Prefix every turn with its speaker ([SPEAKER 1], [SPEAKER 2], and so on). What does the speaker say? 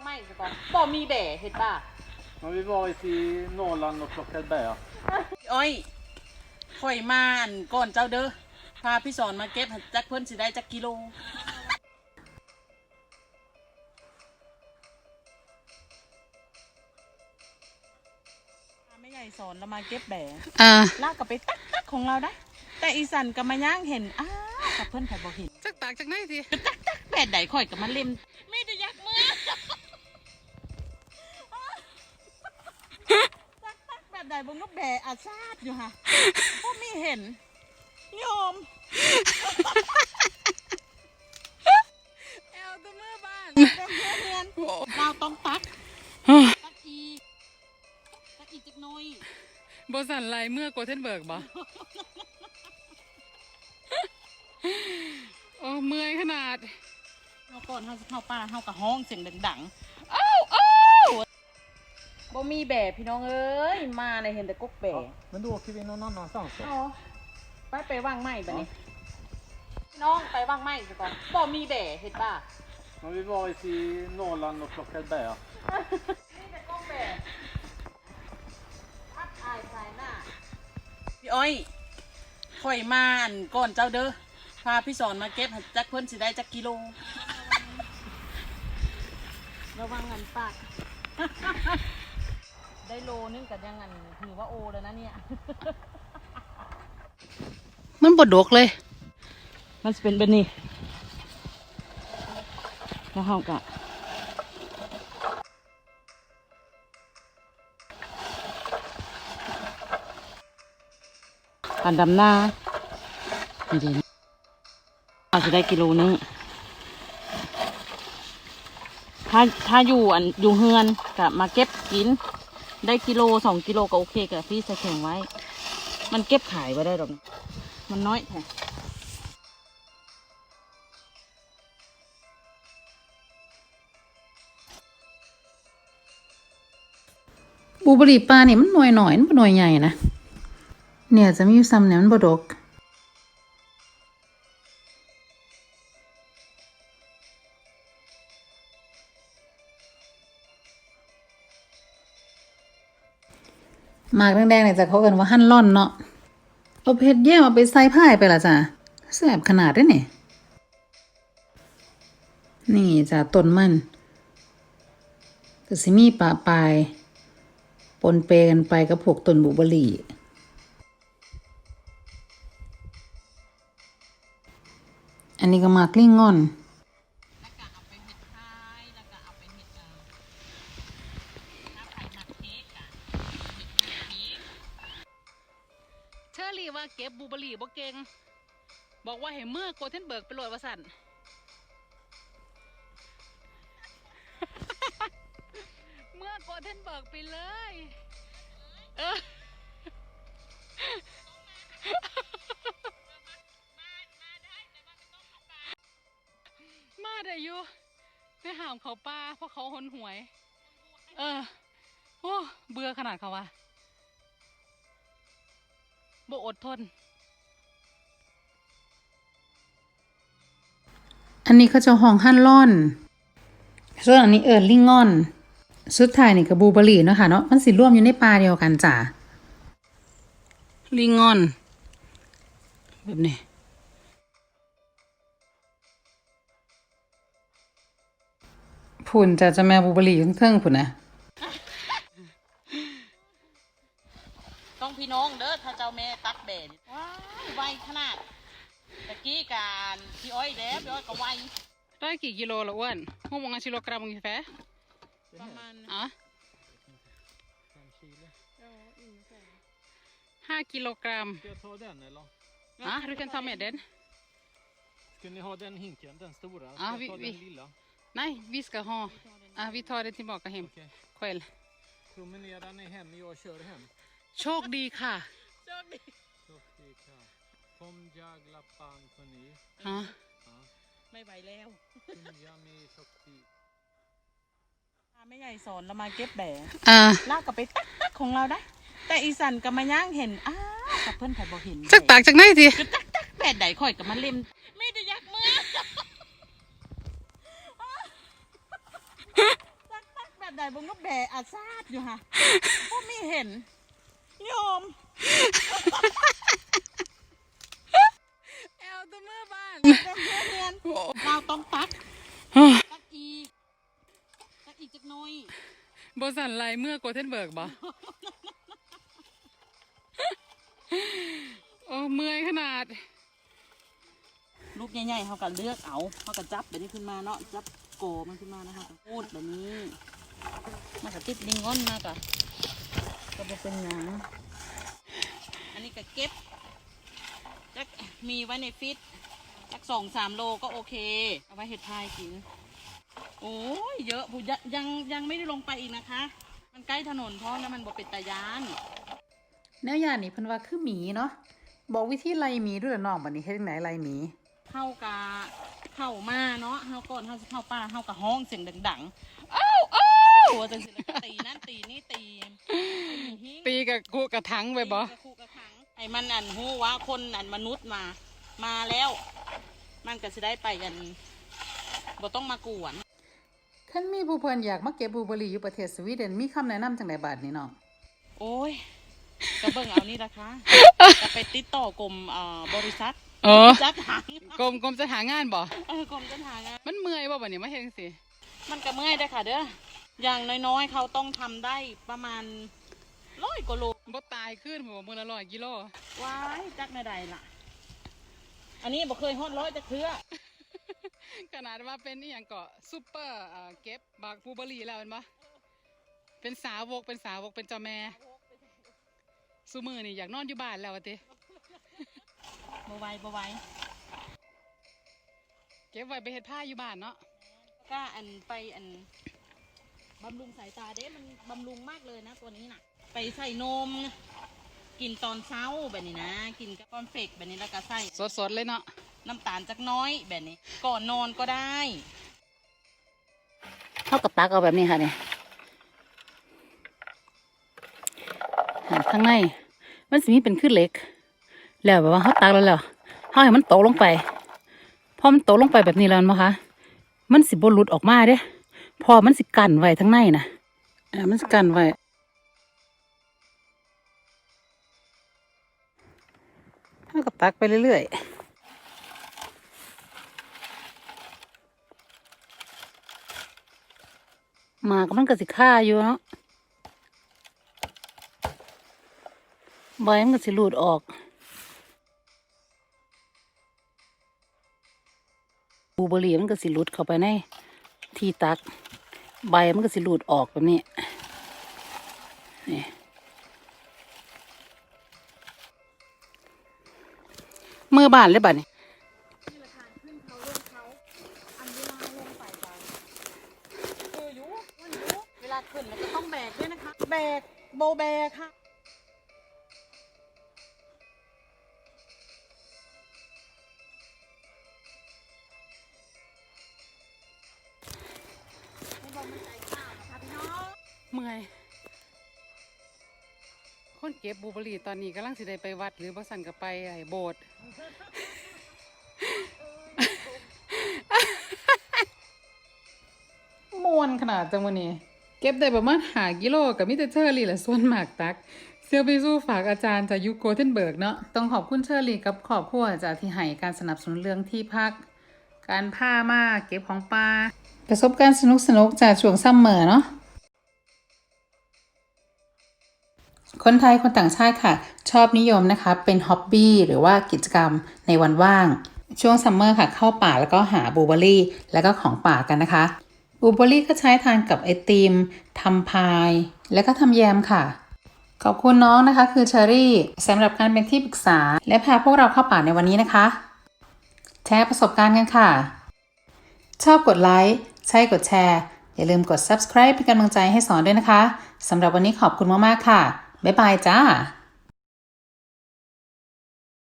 [SPEAKER 1] างไม้ซะก่อนบ่มีแบ่เห็นป่ะ
[SPEAKER 2] Man vi varit i Norrland och plockat bär.
[SPEAKER 1] อ้อยข่อยมาอันก่อนเจ้าเด้อ พาพี่สอนมาเก็บให้จักเพิ่นสิได้จักกิโล ไม่ใหญ่สอนเรามาเก็บแบ่
[SPEAKER 3] อ่า
[SPEAKER 1] ลากกลับไปตักตักของเราได้ แต่อีสันกับมาย่างเห็นอ้าวกับเพื่อนไผ่บอกเห็น
[SPEAKER 3] จักตากจากไหนที
[SPEAKER 1] ตักตักแบ่ใดข่อยกับมาเล่ม บบใดบงลูกแบ่อาซาดอยู่ค่ะพวกมีเห็นโยม
[SPEAKER 3] แอลตัวมือบ้าน
[SPEAKER 1] เป็นเพื่อนเพื่อนเราต้องตักตักอีกตักอีกจักหน้อย
[SPEAKER 3] บสันไลเมื่อโกเทนเบิร์กบ่โอ้เมื่อยขนาด
[SPEAKER 1] เราก่อนเฮาสิเข้าป่าเฮากับห้องเสียงดังๆอ้าวอ้าว บ่มีแบ่พี่น้องเอ้ย มาในยเห็นแต่กุ๊กแบ่
[SPEAKER 2] Ja, men då åker vi någon annanstans då.
[SPEAKER 1] เอาไปไปวางไม้บัดนี้ พี่น้องไปวางไม้ซะก่อนบ่มีแบ่เห็นป่ะ
[SPEAKER 2] Men vi varit i Norrland och plockat bär.
[SPEAKER 1] นี่แต่กุ๊กแบ่พัดอายสายหน้าพี่อ้อยข่อยมาอันก่อนเจ้าเด้อ พาพี่สอนมาเก็บให้จักเพิ่นสิได้จักกิโล ระวังเงินปาก ได้โลนึงกับยังงันถือว่าโอแล้วนะเนี่ย
[SPEAKER 3] มันบดดกเลย
[SPEAKER 1] มันจะเป็นแบบนี้แล้วเฮากะอันดำหน้านี่ดีอาจจะได้กิโลนึงถ้าถ้าอยู่อันอยู่เฮือนกะมาเก็บกิน ได้กิโลสองกิโลก็โอเคกับพี่ใส่แข็งไว้ มันเก็บขายไว้ได้หรอกมันน้อยแท้
[SPEAKER 3] บูเบอรี่ปลาเนี่ยมันหน่วยหน่อยมันบ่หน่วยใหญ่นะเนี่ยจะมีซ้ำเนี่ยมันบดก มากแดงๆเนี่ยจะเขาเอินว่าหั่นล่อนเนาะเอาเพชรแย่มาไปใส่ผ้าไปละจ้ะแสบขนาดได้เนี่ยนี่จ้ะต้นมันก็สิมีปะปลาย ปนเปกันไปกับพวกต้นบุบหรี่อันนี้ก็มากลิ่งงอน บอกว่าให้เมื่อโกเทนเบิร์กไปโหลดวาสันเมื่อโกเทนเบิร์กไปเลย เออมาได้อยู่ไปหามเขาป้าเพราะเขาหนหวย เออ โอ้ เบื่อขนาดเขาวะบ่อดทน อันนี้เขาจะห้องหั่นล่อน ส่วนอันนี้เอิญลิงงอน สุดท้ายนี่กับบูเบอรี่เนาะค่ะเนาะ มันสิร่วมอยู่ในปลาเดียวกันจ้ะ ลิงงอน แบบนี้ผุ่นจะจะแม่บูเบอร์รี่อยู่เทิงๆผุ่นนะ
[SPEAKER 1] ต้องพี่น้องเด้อถ้าเจ้าแม่ตักแบนว้ายไวขนาด ตะกี้การพี่อ้อยแล้วพี่อ้อยก็ไว
[SPEAKER 3] ได้กี่กิโลละอ้วนหกโมงกิโลกรัมกี่แฟ
[SPEAKER 1] ประมาณ
[SPEAKER 3] อ๋อ
[SPEAKER 2] Fem kilo.
[SPEAKER 3] ห้ากิโลกรัม
[SPEAKER 2] Ska jag ta den eller?
[SPEAKER 3] อะดูกันทำเม็ดเด่น
[SPEAKER 2] Ska ni ha den hinken, den stora? Ska
[SPEAKER 3] Ja,
[SPEAKER 2] jag
[SPEAKER 3] vi-
[SPEAKER 2] ta
[SPEAKER 3] vi-
[SPEAKER 2] den lilla?
[SPEAKER 3] Nej, vi ska ha. Ah, vi tar det tillbaka hem
[SPEAKER 2] Okej.
[SPEAKER 3] själv.
[SPEAKER 2] Promenerar ni hem, jag kör hem.
[SPEAKER 3] โชคดีค่ะ
[SPEAKER 1] โชคดี
[SPEAKER 2] Sofika. Kom jag lappan på ny.
[SPEAKER 3] ฮะ
[SPEAKER 2] Ja.
[SPEAKER 1] ไม่ไหวแล้ว
[SPEAKER 2] Yummy softi.
[SPEAKER 1] ไม่ใหญ่สอนเรามาเก็บแบน
[SPEAKER 3] อ่า
[SPEAKER 1] ลากกลับไปตักตักของเราได้ แต่อีสันกับมาย่างเห็นอ้าวกับเพื่อนไผ่บอกเห็น
[SPEAKER 3] จักตากจากไหนที
[SPEAKER 1] คือตักตักแบดใดข่อยกับมาเล่มไม่ได้ยักมือตักแบบใดบ่งก็แบอาซาดอยู่ค่ะพวกไม่เห็นโยม
[SPEAKER 3] แอลตัวมือบ้าน
[SPEAKER 1] เรียนเราต้องตักตักอีกตักอีกจักหน้อย
[SPEAKER 3] บสันไรเมื่อโกเทนเบิร์กบ่โอ้เมื่อยขนาด
[SPEAKER 1] ลูกใหญ่ๆเขาก็เลือกเอาเขาก็จับแบบนี้ขึ้นมาเนาะจับโกมันขึ้นมานะคะพูดแบบนี้มันก็ติดดิงก้อนมากอะก็บ่เป็นหยังอันนี้ก็เก็บ จักมีไว้ในฟิตจักสองสามโลก็โอเค เอาไว้เห็ดพายกิน โอ้ยเยอะผู้ยยังยังไม่ได้ลงไปอีกนะคะ มันใกล้ถนนเพราะแล้วมันบ่เป็นตายาน
[SPEAKER 3] แนวยานี่เพิ่นว่าคือหมีเนาะบอกวิธีไล่หมีด้วยเหรอน้องบัดนี้เฮ็ดจังไหนไล่หมี
[SPEAKER 1] เข้ากะเข้ามาเนาะเข้าก่อนเข้าสิเข้าป่าเข้ากะห้องเสียงดังๆอ้าวอ้าวจังสิแล้วก็ตีนั่นตีนี่ตี
[SPEAKER 3] ตีกับกูกระถังไปบ่
[SPEAKER 1] ตีกระคู่กระขัง ไอ้มันอันหูว่าคนอันมนุษย์มา มาแล้ว มันก็สิได้ไปกันบ่ต้องมากวน
[SPEAKER 3] คันมีผู้เพิ่นอยากมาเก็บบลูเบอร์รี่อยู่ประเทศสวีเดนมีคำแนะนำจังไดบาดนี้น้อง
[SPEAKER 1] โอ้ยก็เบิ่งเอานี่นะคะจะไปติดต่อกรมเอ่อบริษัท
[SPEAKER 3] อ๋อ
[SPEAKER 1] จัดหาง
[SPEAKER 3] กรมกรมจะหางานบ่
[SPEAKER 1] เออกรมจัดหางาน
[SPEAKER 3] มันเมื่อยบ่บัดนี้มาเฮ็ดจังซี่
[SPEAKER 1] มันก็เมื่อยได้อค่ะเด้ออย่างน้อยๆ เขาต้องทำได้ประมาณร้อยกว่าโล
[SPEAKER 3] บ่ตายขึ้นบ่มื้อละ100กิโล
[SPEAKER 1] ว้ายจักในใดล่ะ อันนี้บ่เคยฮอดร้อยจะเทื่อ
[SPEAKER 3] ขนาดว่าเป็นอีหยังก็ซุปเปอร์เอ่อเก็บบากบลูเบอร์รี่แล้วแม่นบ่เป็นสาวกเป็นสาวกเป็นเจ้าแม่ซุมื้อนี่อยากนอนอยู่บ้านแล้วว่าติ
[SPEAKER 1] บ่ไหวบ่ไหว
[SPEAKER 3] เก็บไว้ไปเฮ็ดผ้าอยู่บ้านเนาะ
[SPEAKER 1] ก็อันไปอันบำรุงสายตาเด้มันบำรุงมากเลยนะตัวนี้น่ะ ไปใส่นม กินตอนเช้าแบบนี้นะ กินกับคอนเฟกแบบนี้แล้วก็ใส่
[SPEAKER 3] สดๆเลยเนาะ
[SPEAKER 1] น้ำตาลจักหน้อยแบบนี้ ก่อนนอนก็ได้
[SPEAKER 3] เท่ากับตักเอาแบบนี้ค่ะเนี่ยข้างใน มันสิมีเป็นขึ้นเหล็ก แล้วแบบว่าเขาตักแล้วแล้วเขาให้มันโตลงไปพอมันโตลงไปแบบนี้แล้วมั้งคะมันสิบหลุดออกมาเด้พอมันสิกันไว้ทั้งในนะอ่ามันสิกันไว้ เขาก็ตักไปเรื่อยๆหมากมันก็สิค่าอยู่เนาะใบมันก็สิหลุดออกบูเบอร์รี่มันก็สิหลุดเข้าไปในที่ตัก ใบมันก็สิหลุดออกแบบนี้นี่ มือบานเลยบัดนี้
[SPEAKER 1] นี่แหละค่ะขึ้นเขาลงเขาอันเวลาลงไปไปเอออยู่มันอยู่เวลาขึ้นแล้วก็ต้องแบกด้วยนะคะ แบกโบแบกค่ะไม่บอกมันใจข้าวนะคะพี่น้อง
[SPEAKER 3] เมื่อย คนเก็บบูเบอรี่ตอนนี้กำลังสิได้ไปวัด หรือบ่สั่นก็ไปไอ้โบสถ์มวนขนาดจังวันนี้ เก็บได้ประมาณหากิโลกับมิเตอร์เชอร์รี่และส่วนหมากตักเซียวไปสู้ฝากอาจารย์จากยูโกเทนเบิร์กเนาะต้องขอบคุณเชอร์รี่กับขอบครัวจากที่ให้การสนับสนุนเรื่องที่พัก การผ้ามาเก็บของปลาประสบการณ์สนุกสนุกๆจากช่วงซัมเมอร์เนาะ คนไทยคนต่างชาติค่ะ ชอบนิยมนะคะ เป็นฮ็อบบี้หรือว่ากิจกรรมในวันว่าง ช่วงซัมเมอร์ค่ะ เข้าป่าแล้วก็หาบูเบอรี่ แล้วก็ของป่ากันนะคะบูเบอร์รี่ก็ใช้ทานกับไอติมทำพาย แล้วก็ทำแยมค่ะ ขอบคุณน้องนะคะ คือเชอรี่สำหรับการเป็นที่ปรึกษา และพาพวกเราเข้าป่าในวันนี้นะคะ แชร์ประสบการณ์กันค่ะ ชอบกดไลค์ใช่กดแชร์ อย่าลืมกด subscribe เป็นกำลังใจให้สอนด้วยนะคะสำหรับวันนี้ขอบคุณมาก ๆ ค่ะ บ๊ายบายจ้า